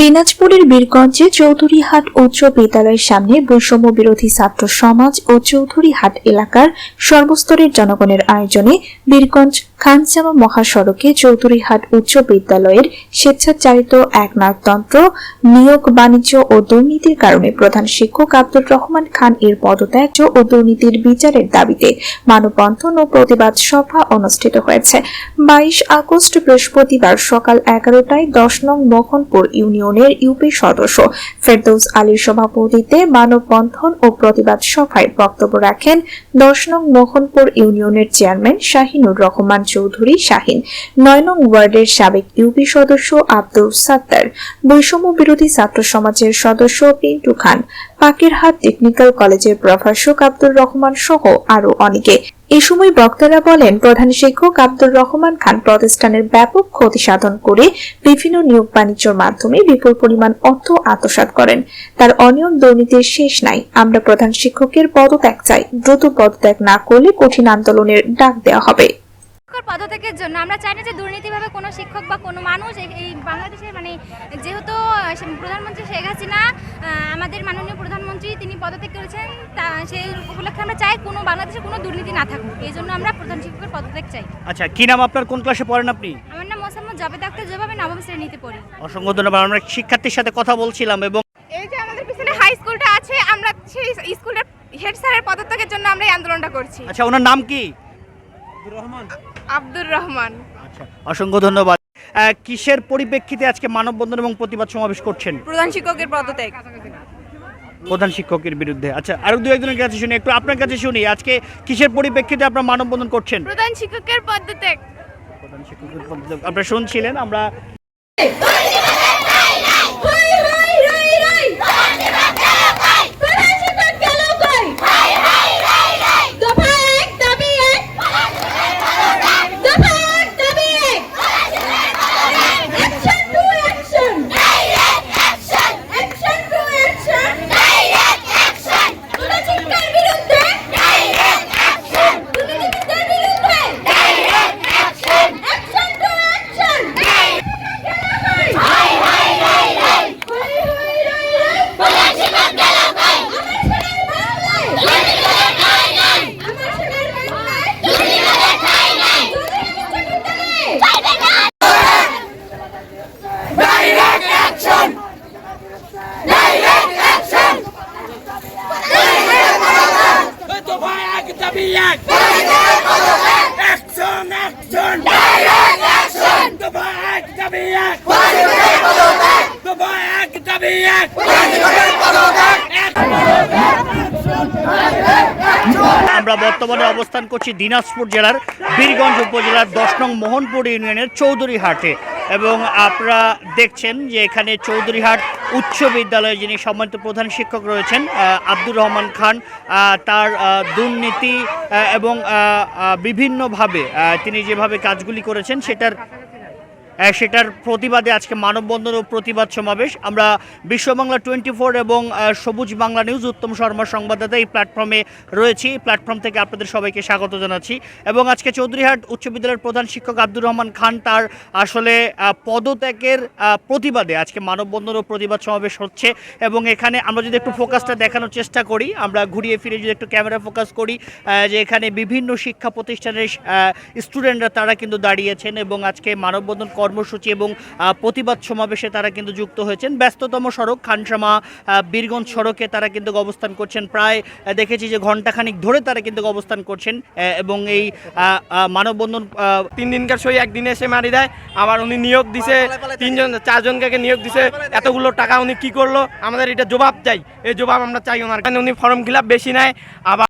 দিনাজপুরের বীরগঞ্জে চৌধুরীহাট উচ্চ বিদ্যালয়ের সামনে বৈষম্য বিরোধী ছাত্র সমাজ ও চৌধুরীহাট এলাকার সর্বস্তরের জনগণের আয়োজনে বীরগঞ্জ খানসামা মহাসড়কে চৌধুরীহাট উচ্চ বিদ্যালয়ের স্বেচ্ছাচারিত এক নাটতন্ত্র, নিয়োগ, বাণিজ্য ও দুর্নীতির কারণে প্রধান শিক্ষক আব্দুর রহমান খান এর পদত্যাগ ও দুর্নীতির বিচারের দাবিতে মানববন্ধন ও প্রতিবাদ সভা অনুষ্ঠিত হয়েছে। বাইশ আগস্ট বৃহস্পতিবার সকাল এগারোটায় দশ নং মোহনপুর ইউনিয়নের ইউপি সদস্য। ফেরদৌস আলীর সভাপতিত্বে মানববন্ধন ও প্রতিবাদ সভায় বক্তব্য রাখেন দশ নং মোহনপুর ইউনিয়নের চেয়ারম্যান শাহিনুর রহমান চৌধুরী শাহিন। নয় নং ওয়ার্ডের সাবেক ইউপি সদস্য আব্দুল সাত্তার। বৈষম্য বিরোধী ছাত্র সমাজের সদস্য পিন্টু খান। পাকিরহাট টেকনিক্যাল কলেজের প্রভাষক আব্দুর রহমান সহ আরও অনেকে। এ সময় বক্তারা বলেন, প্রধান শিক্ষক আব্দুর রহমান খান প্রতিষ্ঠানের ব্যাপক ক্ষতি সাধন করে বিভিন্ন নিয়োগ বাণিজ্যের মাধ্যমে বিপুল পরিমাণ অর্থ আত্মসাৎ করেন। তার অনিয়ম দুর্নীতির শেষ নাই। আমরা প্রধান শিক্ষকের পদত্যাগ চাই। দ্রুত পদত্যাগ না করলে কঠিন আন্দোলনের ডাক দেওয়া হবে। শিক্ষক পদত্যাগের জন্য। আমরা চাই না যে দুর্নীতিভাবে কোনো শিক্ষক বা কোনো মানুষ এই- এই বাংলাদেশের মানে যেহেতু প্রধানমন্ত্রী শেখ হাসিনা আমাদের মাননীয় প্রধানমন্ত্রী তিনি পদত্যাগ করেছেন তা সেই উপলক্ষে আমরা চাই কোনো বাংলাদেশে কোনো দুর্নীতি না থাকুক। এই জন্য আমরা প্রধান শিক্ষকের পদত্যাগ চাই। আচ্ছা কি নাম আপনার? কোন ক্লাসে পড়েন আপনি? আমার নাম মোসাম্মদ জাবেদ আক্তার জবাব আমি নবম শ্রেণীতে পড়ি। অসংখ্য ধন্যবাদ। আমরা শিক্ষার্থীর সাথে কথা বলছিলাম এবং এই যে আমাদের পিছনে হাই স্কুলটা আছে আমরা সেই স্কুলের হেড স্যারের পদত্যাগের জন্য আমরা এই আন্দোলনটা করছি। আচ্ছা ওনার নাম কি? আব্দুর রহমান? আচ্ছা অসংখ্য ধন্যবাদ। কিসের পরিপ্রেক্ষিতে আজকে মানববন্ধন এবং প্রতিবাদ সমাবেশ করছেন? প্রধান শিক্ষকের পদত্যাগ। প্রধান শিক্ষকের বিরুদ্ধে। আচ্ছা আরও দু একজনের কাছে শুনি একটু আপনার কাছে শুনি আজকে কিসের পরিপ্রেক্ষিতে আপনারা মানববন্ধন করছেন? প্রধান শিক্ষকের পদত্যাগ। প্রধান শিক্ষকের পদত্যাগ। আপনারা শুনছিলেন আমরা দফা এক দাবি এক অ্যাকশন অ্যাকশন দফা এক দাবি এক দফা এক দাবি আমরা বর্তমানে অবস্থান করছি দিনাজপুর জেলার বীরগঞ্জ উপজেলার দশ নং মোহনপুর ইউনিয়নের চৌধুরীহাটে। এবং আপনারা দেখছেন যে এখানে চৌধুরীহাট উচ্চ বিদ্যালয়ে যিনি সম্মানিত প্রধান শিক্ষক রয়েছেন আব্দুর রহমান খান তার দুর্নীতি এবং বিভিন্নভাবে তিনি যেভাবে কাজগুলি করেছেন, সেটার সেটার প্রতিবাদে আজকে মানববন্ধন ও প্রতিবাদ সমাবেশ। আমরা বিশ্ব বাংলা টোয়েন্টি ফোর এবং সবুজ বাংলা নিউজ উত্তম শর্মা সংবাদদাতা এই প্ল্যাটফর্মে রয়েছি। এই প্ল্যাটফর্ম থেকে আপনাদের সবাইকে স্বাগত জানাচ্ছি এবং আজকে চৌধুরীহাট উচ্চ বিদ্যালয়ের প্রধান শিক্ষক আব্দুর রহমান খান তার আসলে পদত্যাগের প্রতিবাদে আজকে মানববন্ধন ও প্রতিবাদ সমাবেশ হচ্ছে এবং এখানে আমরা যদি একটু ফোকাসটা দেখানোর চেষ্টা করি, আমরা ঘুরিয়ে ফিরে যদি একটু ক্যামেরা ফোকাস করি যে এখানে বিভিন্ন শিক্ষা প্রতিষ্ঠানের স্টুডেন্টরা তারা কিন্তু দাঁড়িয়েছেন এবং আজকে মানববন্ধন কর্মসূচি এবং প্রতিবাদ সমাবেশে তারা কিন্তু যুক্ত হয়েছেন। ব্যস্ততম সড়ক খানসামা বীরগঞ্জ সড়কে তারা কিন্তু অবস্থান করছেন। প্রায় দেখেছি যে ঘন্টাখানিক ধরে তারা কিন্তু অবস্থান করছেন এবং এই মানববন্ধন তিন দিনকার সই একদিনে এসে মারি দেয়। আবার উনি নিয়োগ দিছে তিনজন চারজনকে নিয়োগ দিছে। এতগুলো টাকা উনি কি করল? আমাদের এটা জবাব চাই। এই জবাব আমরা চাই ওনার কারণে। উনি ফর্ম ফিল বেশি নেয় আবার